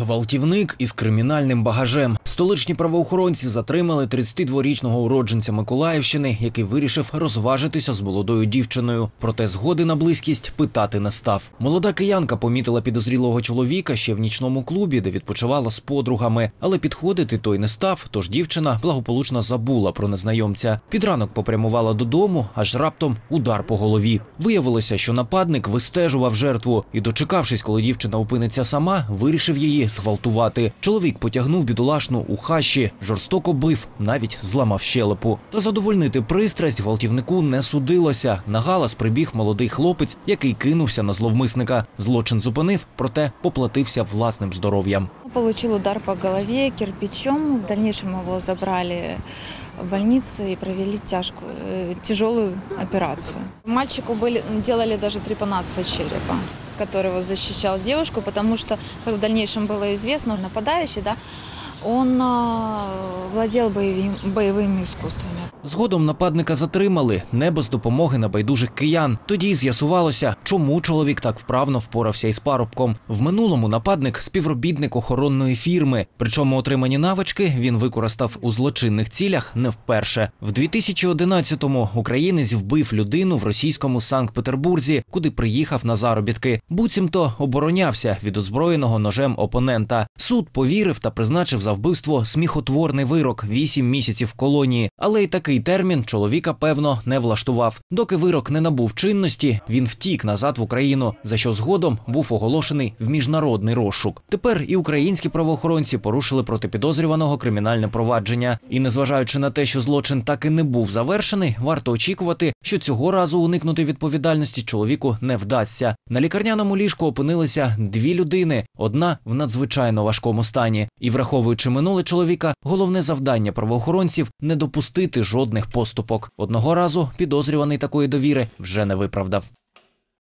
Гвалтівник із кримінальним багажем. Столичні правоохоронці затримали 32-річного уродженця Миколаївщини, який вирішив розважитися з молодою дівчиною. Проте згоди на близькість питати не став. Молода киянка помітила підозрілого чоловіка ще в нічному клубі, де відпочивала з подругами. Але підходити той не став, тож дівчина благополучно забула про незнайомця. Під ранок попрямувала додому, аж раптом удар по голові. Виявилося, що нападник вистежував жертву і, дочекавшись, коли дівчина опиниться сама, вирішив її зґвалтувати. Чоловік потягнув бідолашну у хащі, жорстоко бив, навіть зламав щелепу. Та задовольнити пристрасть гвалтівнику не судилося. На галас прибіг молодий хлопець, який кинувся на зловмисника. Злочин зупинив, проте поплатився власним здоров'ям. Получил удар по голове кирпичом. В дальнейшем его забрали в больницу и провели тяжкую, э, тяжелую операцию. Мальчику были, делали даже трепанацию черепа, который защищал девушку, потому что, как в дальнейшем было известно, нападающий, да, он боевым, боевыми искусствами. Згодом нападника затримали не без допомоги небайдужих киян. Тоді з'ясувалося, чому чоловік так вправно впорався із парубком. В минулому нападник співробітник охоронної фірми. Причому отримані навички він використав у злочинних цілях не вперше. В 2011-му українець вбив людину в російському Санкт-Петербурзі, куди приїхав на заробітки. Буцімто оборонявся від озброєного ножем опонента. Суд повірив та призначив за вбивство сміхотворний вирок 8 місяців колонії. Але й такий термін чоловіка певно не влаштував. Доки вирок не набув чинності, він втік назад в Україну, за що згодом був оголошений в міжнародний розшук. Тепер і українські правоохоронці порушили проти підозрюваного кримінальне провадження. І незважаючи на те, що злочин так і не був завершений, варто очікувати, що цього разу уникнути відповідальності чоловіку не вдасться. На лікарняному ліжку опинилися дві людини: одна в надзвичайно важкому стані. І враховуючи минуле чоловіка, головне завдання правоохоронців не допустити жодних поступок. Одного разу підозрюваний такої довіри вже не виправдав.